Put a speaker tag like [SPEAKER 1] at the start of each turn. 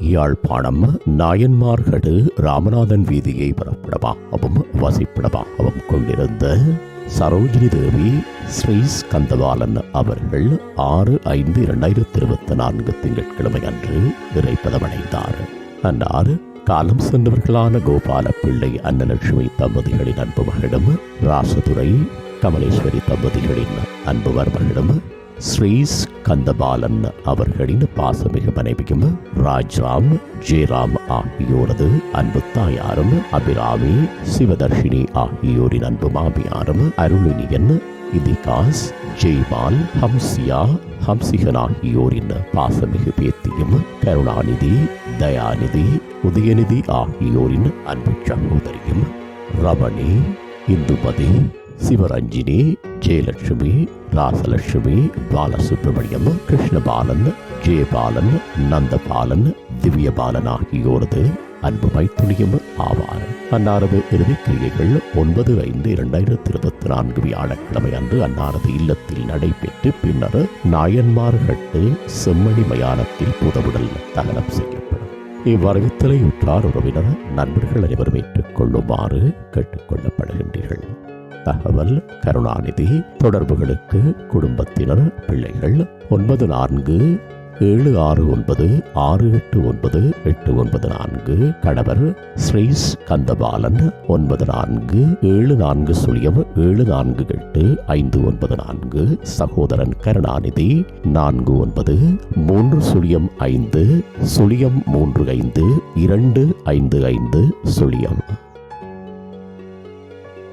[SPEAKER 1] யாழ்ப்பாணம் நாயன்மார்கடு ராமநாதன் வீதியை புறப்படமாகவும் வசிப்பிடமாகவும் கொண்டிருந்த சரோஜினி தேவி ஸ்ரீ ஸ்கந்தபாலன் அவர்கள் ஆறு ஐந்து இரண்டாயிரத்தி இருபத்தி நான்கு திங்கட்கிழமை அன்று இறைப்பதமடைந்தார். அன்னார் காலம் சென்றவர்களான கோபால பிள்ளை அன்னலட்சுமி தம்பதிகளின் அன்பு மகளிடம் ராசதுரை கமலேஸ்வரி தம்பதிகளின் அன்பு மருமகளிடம் ஸ்ரீஸ் கந்தபாலன் அவர்களின் பாசமிகு மனைவியும் ராஜ்ராம் ஜெயராம் ஆகியோரது அன்பு தாயாரும் அபிராமி சிவதர்ஷினி ஆகியோரின் அன்பு மாமியாரும் அருளினியன் இதிகாஸ் ஜெய்மால் ஹம்சியா ஹம்சிகன் ஆகியோரின் பாசமிகு பேத்தியும் கருணாநிதி தயாநிதி உதயநிதி ஆகியோரின் அன்பு சகோதரியும் ரமணி இந்துபதி சிவரஞ்சினி ஜெயலட்சுமி ராசலட்சுமி பாலசுப்ரமணியம் கிருஷ்ணபாலன் ஜெயபாலன் நந்தபாலன் திவ்யபாலன் ஆகியோரது அன்பு மைத்துணியும் ஆவார் அன்னாரது இறுதிக்கிரியைகள் ஒன்பது ஐந்து இரண்டாயிரத்தி இருபத்தி நான்கு வியாழக்கிழமை அன்று அன்னாரது இல்லத்தில் நடைபெற்று பின்னர் நாயன்மார்கட்டு செம்மணி மயானத்தில் புதவுடல் தகனம் செய்யப்படும். இவ்வரவித்தலை உற்றார் உறவினர் நண்பர்கள் அனைவரும் ஏற்றுக்கொள்ளுமாறு கேட்டுக்கொள்ளப்படுகின்றீர்கள். தகவல் கருணாநிதி தொடர்புகளுக்கு குடும்பத்தினர் பிள்ளைகள் ஒன்பது நான்கு ஏழு ஆறு ஒன்பது ஆறு எட்டு ஒன்பது எட்டு ஒன்பது நான்கு கணவர் ஸ்ரீஸ் கந்தபாலன் ஒன்பது நான்கு ஏழு நான்கு சுழியம் ஏழு நான்கு எட்டு ஐந்து ஒன்பது நான்கு சகோதரன் கருணாநிதி நான்கு ஒன்பது மூன்று சுழியம் ஐந்து சுழியம் மூன்று ஐந்து இரண்டு ஐந்து ஐந்து சுழியம்.